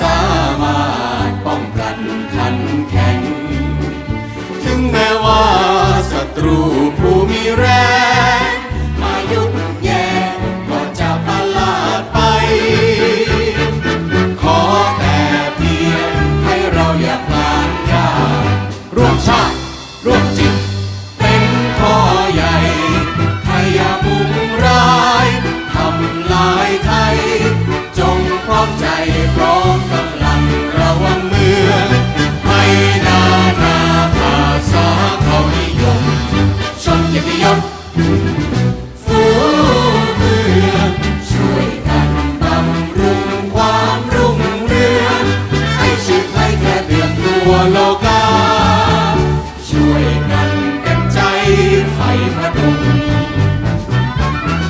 สามารถป้องกันขันแข็ง ถึงแม้ว่าศัตรู พร้อมกำลังระวังมือไม่นานาภาษาเขานิมชมยรติยศฟูเรือช่วยกันบำรุงความรุ่งเรืองให้ชื่อไทยแค่เดือนตัวโลก